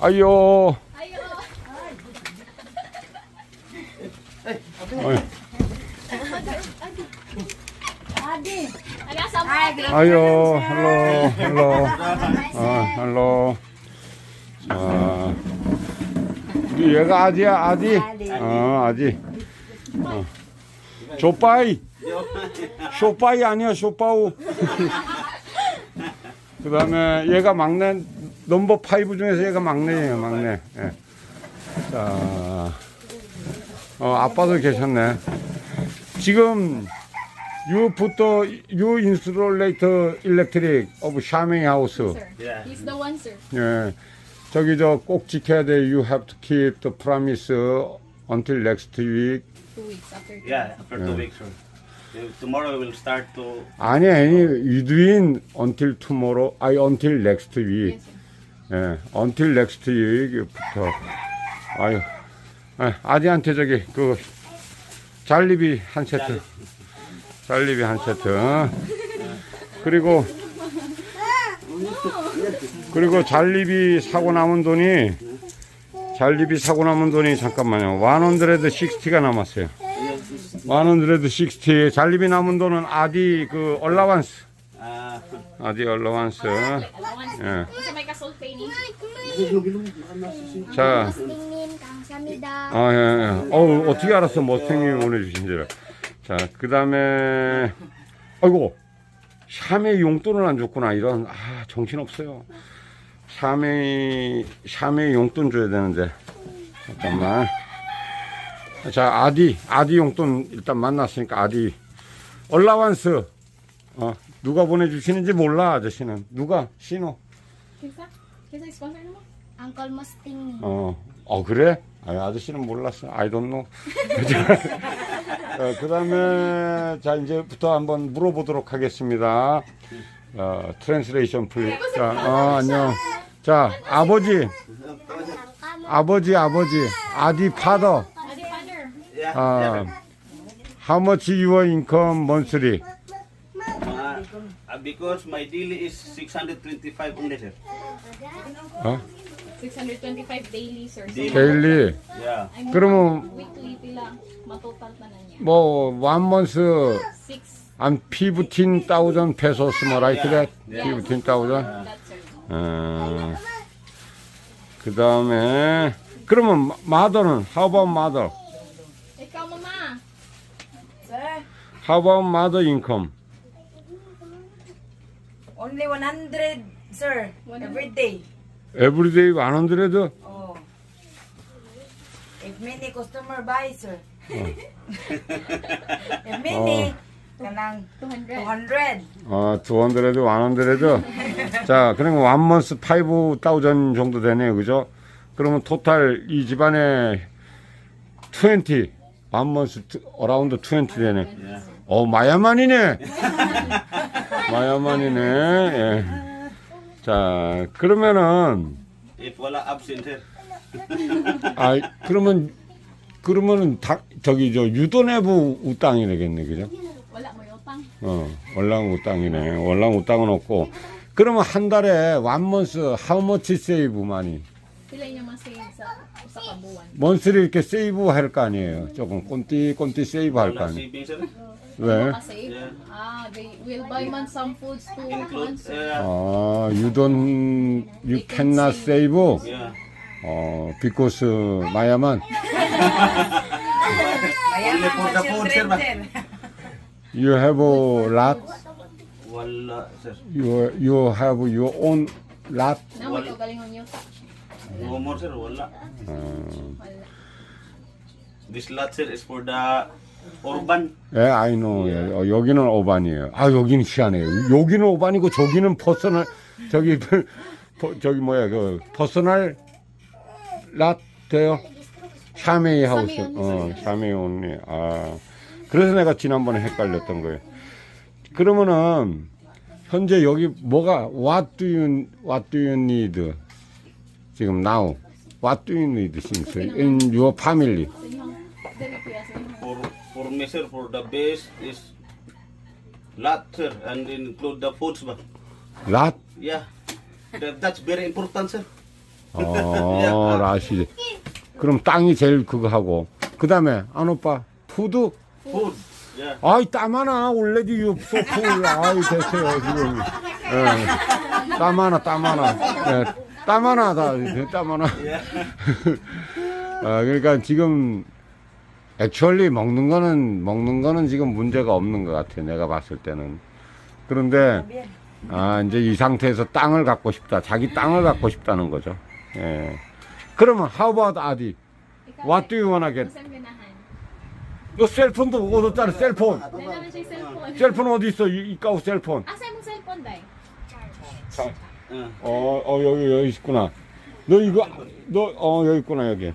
아이요. Good 아이요. 헬로. 헬로. 어, 헬로. 자. 우리 얘가 아디야, 아디. 어, 아디. 어. 조빠이. 쇼빠이 아니야, 쇼빠우. 그 다음에 얘가 막내, 넘버 파이브 중에서 얘가 막내예요, 막내. 예. 자. 어, 아빠도 계셨네. 지금, you put the, you installate the electric of Shaming house. Sir. He's the one, sir. 예. 저기 저 꼭 지켜야 돼. You have to keep the promise until next week. Two weeks after. Yeah, after two weeks. sir. Uh, Tomorrow we will start to. 아니, 아니, you doing until tomorrow, I until next week. Yes, sir. 예, until next week부터. 아유, 아, 아디한테 저기 그 잘리비 한 세트. 잘리비 한 세트. 그리고 그리고 잘리비 사고 남은 돈이 잘리비 사고 남은 돈이 잠깐만요. 원헌드레드 60가 남았어요. 원헌드레드 60. 잘리비 남은 돈은 아디 그 얼라완스. Uh, 아디 얼라완스. 예. 자, 감사합니다. 아, 예, 예. 어우, 어떻게 알았어, 머스탱이 보내주신 줄. 자, 그 다음에, 아이고, 샤메 용돈을 안 줬구나. 이런, 아, 정신없어요. 샤메, 샤메 용돈 줘야 되는데. 잠깐만. 자, 아디, 아디 용돈 일단 만났으니까 아디. 얼라완스. 어, 누가 보내주시는지 몰라, 아저씨는. 누가? 신호. Sponsor? Uncle. 어, 어 그래? 아, 아저씨는 몰랐어. I don't know. 어, 그 다음에, 자, 이제부터 한번 물어보도록 하겠습니다. 어, 트랜스레이션 플리. 자, 어, 안녕. 자, 아버지. 아버지, 아버지. 아디 파더. Father. 아, how much your income monthly? Uh, uh, because my daily is 625 only, sir. 어? 625 daily, sir. So, Daily. 데일리. Yeah. I'm 그러면 weekly pila. Matotal na na niya. 뭐, one month, 6. 한15,000 pesos, 뭐, like that? Yeah. 15,000? That's, sir. 어, 그 다음에 그러면 마더는 how about mother? Ikaw, mama. How about mother income? Only 100, sir, every day. Everyday 100? Oh. If many customer buy, sir. if many, kanang 200. 200. 어, 200, 100. 자, 그러면 one month 5,000 정도 되네요. 그죠? 그러면 토탈 이 집안에 20, one month around 20 되네. 어, 마야만이네. 마야만이네. 예. 자, 그러면은. 아 그러면 그러면은 다 저기 저 유도내부 우땅이 되겠네 그죠? 어 월랑 우땅이네 월랑 우땅은 없고 그러면 한 달에 원먼스 하우머치 세이브 많이. 먼스리 이렇게 세이브 할 거 아니에요 조금 꼰띠 꼰띠 세이브 할 거 아니에요 Where? Yeah. ah, they will buy man some foods to yeah, Ah, you don't, you cannot save. uh, yeah. Oh, because uh, Mayaman, you have a lot. You you have your own lot. Na. No more, sir. Wala. Uh, This lot, sir, is for the urban. 예, 아이 노. 예. 어, 여기는 오반이에요. 아, 여기는 희한해요. 여기는 오반이고 저기는 퍼스널 저기 퍼- 저기 뭐야 그 퍼스널 랏 돼요. 샤메이 하우스. 어, 샤메이 언니. 아. 그래서 내가 지난번에 헷갈렸던 거예요. 그러면은 현재 여기 뭐가 what do you what do you need 지금 now what do you need since in your family Sa For, sir, for the base is lot, sir, and include the foods, ba? lot Yeah. That, that's very important, sir. 어, 라시. 그럼 땅이 제일 그거 하고. 그 다음에, 안 오빠, 푸드? Food. Yeah. 아이, 땀 하나, 원래도 유 소풍을, 아이, 됐어요, 지금. 예. 땀 하나, 땀 하나. 예. 땀 하나, 다, 땀 하나. 아, 그러니까 지금, 액츄얼리 먹는 거는, 먹는 거는 지금 문제가 없는 것 같아, 내가 봤을 때는. 그런데, 아, 이제 이 상태에서 땅을 갖고 싶다. 자기 땅을 갖고 싶다는 거죠. 예. 그러면, how about 아디? Ikaw, What do you wanna get? 너 셀폰도 얻었잖아, 셀폰. Dahil naman siya yung cellphone. 셀폰 어디 있어? 이, 이 까우 셀폰. Uh, 어, 어, 여기, 여기 있구나. 너 이거, 너, 어, 여기 있구나, 여기.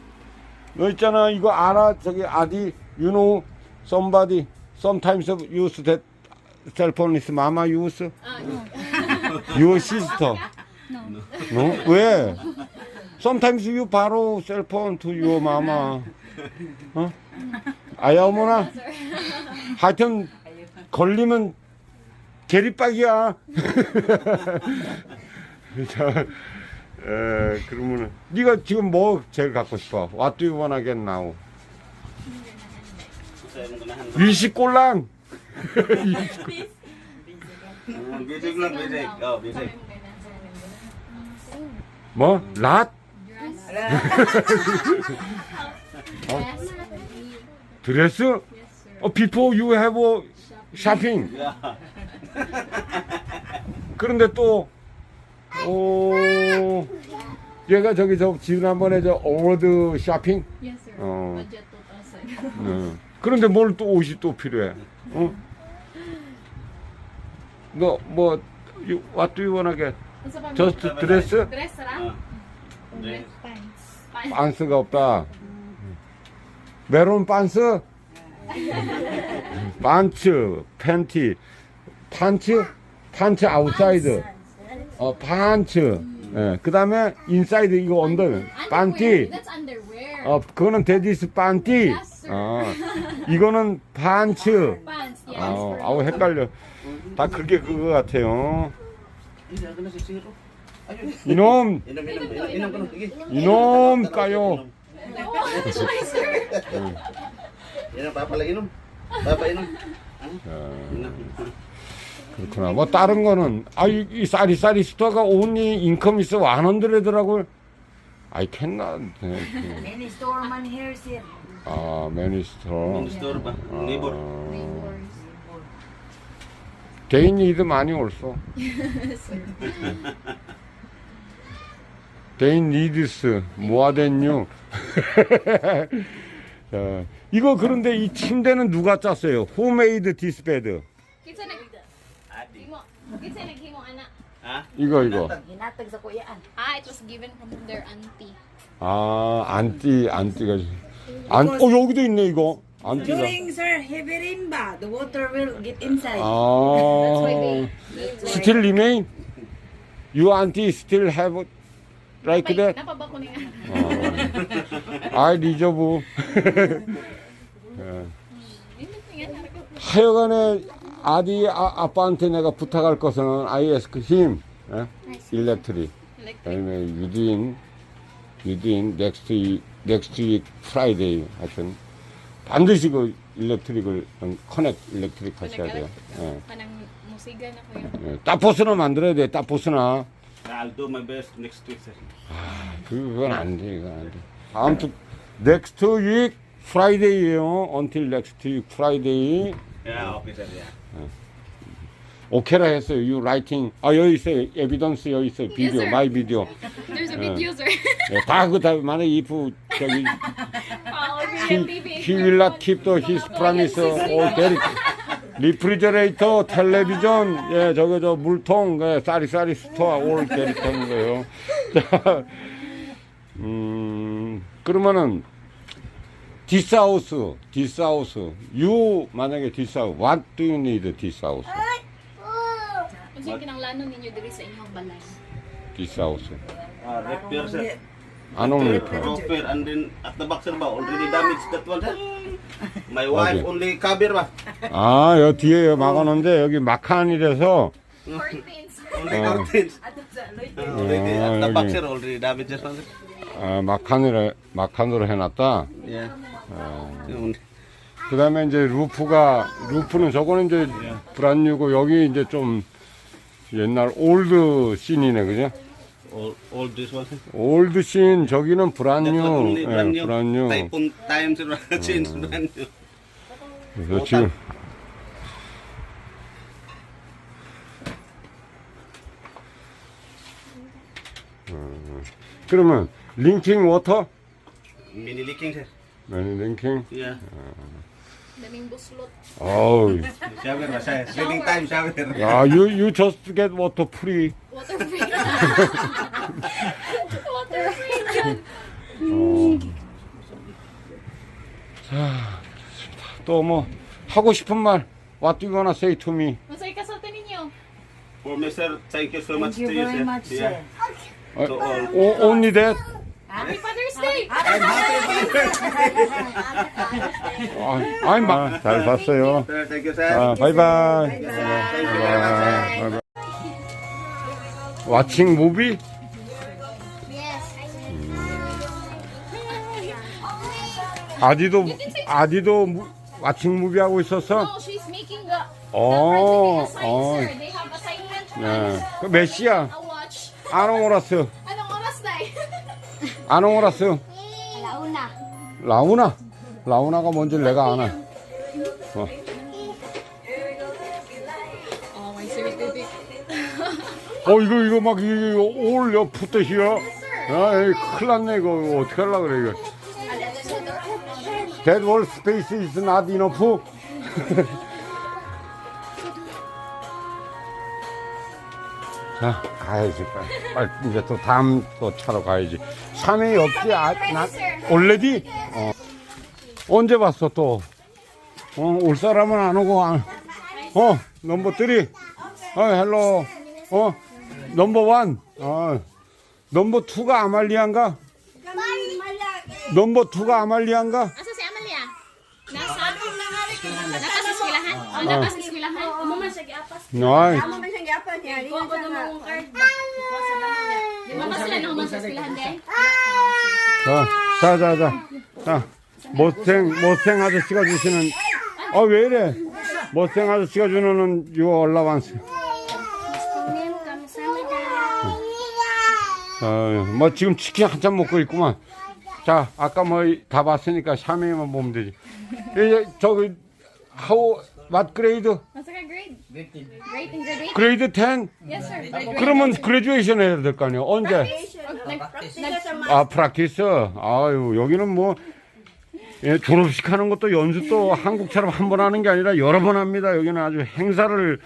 너 있잖아, 이거 알아? 저기, 아디, you know, somebody, sometimes use that cell phone is mama use? Ah, Your sister? No. 왜? Sometimes you borrow cell phone to your mama. 어? 아야, 어머나. 하여튼, 걸리면 계리빡이야. 자, 에, 그러면은 네가 지금 뭐 제일 갖고 싶어? What do you wanna get now? Uh, Bisig lang, bisig. Oh, bisig. 뭐? 랏? 드레스? 어, before you have a shopping. 그런데 또, 어, 얘가 저기 저 지난번에 저 어워드 쇼핑? Yes, sir. 어. Budget 2,000. 어. 그런데 뭘 또 옷이 또 필요해? 어? 너, 뭐, you, what do you wanna get? Unsa pa Just dress? Uh, dress. Pants. 반스가 없다. 메론 반스? 반츠, 팬티, 판츠, 판츠 아웃사이드, 어, 판츠, 예, 그 다음에 인사이드 이거 언더, Underwear. 반티, That's underwear. 어, 그거는 데디스 반티, Yes, sir. 어, 이거는 반츠, Pants, yes. 어, 아우 헷갈려. 다 그게 그거 같아요. 이놈. 이놈 까요. No, sorry, sir. Inom. 어, Inom. 그렇구나. 뭐 다른 거는 아이 이 쌀이 쌀이 스토어가 only income is 100더라고. I cannot. Many store man here, sir. 아, many store. Yung store ba? Neighbor. 어, 개인 니드 많이 올소. 개인 니드스 모아덴뉴. 자, 이거 그런데 이 침대는 누가 짰어요? Who made this bed? Kinsa nag Adi. Kinsa naghimo ana? Ha? 이거 이거. Hinatag sa kuyaan. Ah, it was given from their auntie. 아, 안띠, 안띠가. 안, 어, 여기도 있네, 이거. 안띠가. During, sir, heavy rain ba, the water will get inside. That's why 아, they still remain? You auntie still have it like May, that? napaba ko niya. 아, 리저브. Hindi ko yan. harap ko. 하여간에 아디 아, 아빠한테 내가 부탁할 것은 I ask him, 예? Electric. 그다음에 유딘 next week, next week Friday 하여튼 반드시 그 일렉트릭을 커넥 일렉트릭 하셔야 돼요. 예. 예, 따포스나 만들어야 돼. 따포스나. I'll do my best next week, sir. 그건 안 돼. 이건 안 돼. 다음 주 next week Friday예요. until next week Friday. Yeah, okay, sir. Yeah. 오케라 했어요. You writing. 아 여기 있어요. 에비던스 여기 있어요. 비디오. 마이 비디오. There's a video, sir. 예, 다다 만약 if 저기 Follow he, will not keep the his promise or get 리프리저레이터, 텔레비전, 예, 저거 저 물통, 예, 쌀이쌀이 스토어 올 게리터는 거예요. 자, 음, 그러면은 디스하우스, 디스하우스, 유 만약에 디스하우스, what do you need 디스하우스? Unsa kinanglanon ninyo diri sa inyong balay? 디스하우스. Uh, repair, sir. 안ong 리퍼. Repair, and then at the back, sir, ba? Already damaged that one, sir. My wife Okay. only cover, ba? 아, 여 뒤에 막아놓은데 여기 막한이라서 Curtains. Only Oh. curtains. Already, Oh, at the okay. boxer already damages already. 아, 막판으로 막판으로 해놨다. Yeah. 어. Mm. 그다음에 이제 루프가 루프는 저거는 이제 브란뉴고 여기 이제 좀 옛날 올드 씬이네 그죠? This. 올드 씬 저기는 브란뉴 예. 브란뉴 Typhoon times change brand new. 그래서 지금 어, 그러면 링킹 워터? Mini leaking sir. 아니 링킹 Yeah. Daming buslot. 어우 Shower sir? Swimming time shower. 야 you, you just get water free Water free. Water free dyan. 또뭐 하고 싶은 말 What do you wanna say to me? Masay kasulti ninyo. For me sir, thank you so much Thank to you you very sir. much, sir. Yeah. 어, To all. o- only that? Happy Father's Day! 아, 잘 봤어요 Sir, thank you sir. 아, 바이바이 Thank you very much sir. 와칭 무비? Yes. 아디도 아디도 무- 와칭 무비 하고 있었어? No, she's making the, the 어, friends making a sign, 어. sir. They have assignment. 네. 그 몇 시야? A watch. 아농오라스 아농오라스 Launa. 라우나? 라우나가 뭔지 내가 아나. 어. Baby. 어 이거 이거 막 이거 올려 푸듯이야 아 에이, 큰일 났네 이거. 어떻게 하려고 그래 이거? That wall space is not enough. 자 가야지 빨리, 빨리 이제 또 다음 또 차로 가야지 산에 없지 아, 나, 올레디 어. 언제 봤어 또 어, 올 사람은 안 오고 안, 어 넘버 3 어 헬로 어 넘버 1 어 넘버 2가 아말리안가 넘버 2가 아말리안가 Asa si Amalia? Nasa? Nasa sa eskwelahan? Oh, nasa sa eskwelahan? Umuman siya giapas. 나이 Kuha ko naman yung card. 자, 자, 자, 자. 자, 못생, 못생 아저씨가 주시는, 아, 왜 이래? 못생 아저씨가 주는. Nim kamsamida. 어, 뭐 지금 치킨 한참 먹고 있구만. 자, 아까 뭐 다 봤으니까 샤메만 보면 되지. 이제 저기, how, what grade? Grade? Grade 10? Yes, sir. 그러면 그레듀에이션 해야 될 거 아니에요? 언제? 아, 프락티스. 아유, 여기는 뭐, 예, 졸업식 하는 것도 연습도 한국처럼 한 번 하는 게 아니라 여러 번 합니다. 여기는 아주 행사를,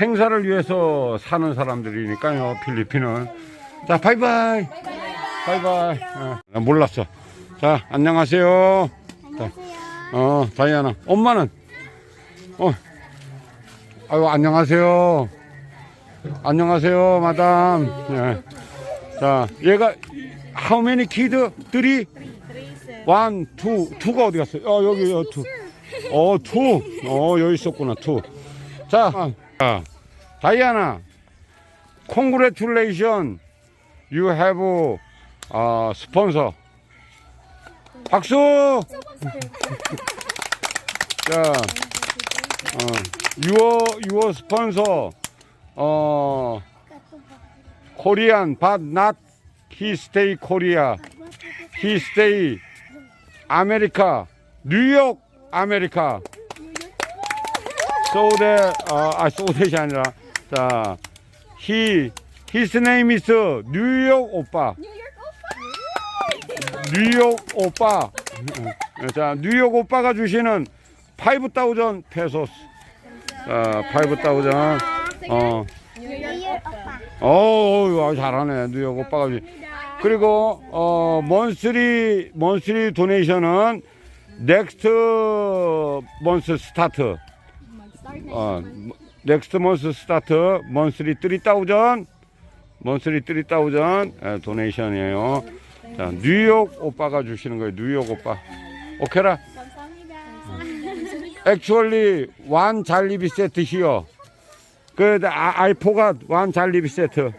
행사를 위해서 사는 사람들이니까요, 필리핀은. 자, 바이바이. 바이바이. 어, 나 몰랐어. 자, 안녕하세요. 자, 어, 다이아나. 엄마는? 어, 아유, 안녕하세요. 안녕하세요, 마담. 예. 자, 얘가 how many kid? three? one, two, two가 어디 갔어요? 어, 여기, 어, two. 어, two. 어, 여기 있었구나, two. 자, 자, 다이아나, congratulation. You have 어, 스폰서. 박수! 자, 어, your, your sponsor, 어, Korean, but not he stay Korea. He stay America, New York, America. So that, 아, 아, so that이 아니라, 자, he, his name is New York 오빠. 뉴욕 오빠. 자, 뉴욕 오빠가 주시는 5,000 페소스. 자, 5,000. 어. 어, 잘하네. 뉴욕 오빠가 주. 그리고 어, 먼스리 먼스리 도네이션은 넥스트 먼스 스타트. 어, 넥스트 먼스 스타트 먼스리 3,000 먼스리 3,000 에, 도네이션이에요. 자, 뉴욕 오빠가 주시는 거예요. 뉴욕 오빠. 오케라? Actually, one 잘리비 세트 here. 그, I, I forgot one 잘리비 세트.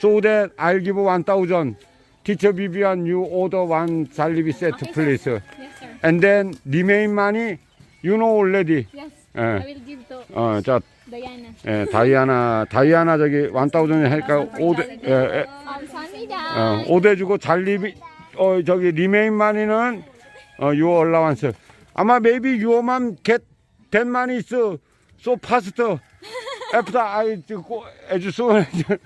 So that I'll give 1,000. Teacher Vivian, you order one jalebi set, please. Yes, sir. And then remain money, you know already. Yes. 예. I will give to 어, 자, Diana. 예, 다이아나, 다이아나 저기 1,000 할까? 5대, 예, 예, 감사합니다. 어, 5대 주고 잘리비, 어, 저기 리메인 마니는 어, your allowance. 아마 maybe your mom get that money so, so fast. After I go, as soon as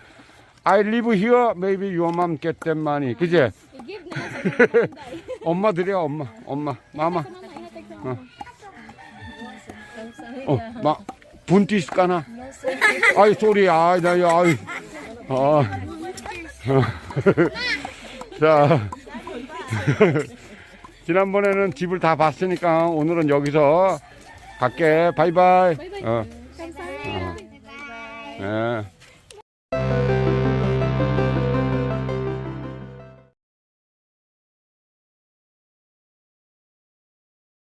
I live here, maybe your mom get that money. 그지? I-give na lang sa 엄마 드려, 엄마, 엄마, 마마. mama. Ihatag sa mama. 어, 마, 분티스 까나? 아이, 소리, 아이, 나, 아이. 아. 자. 지난번에는 집을 다 봤으니까 오늘은 여기서 갈게. 바이바이. 바이바이. 어, 감사합니다. 예.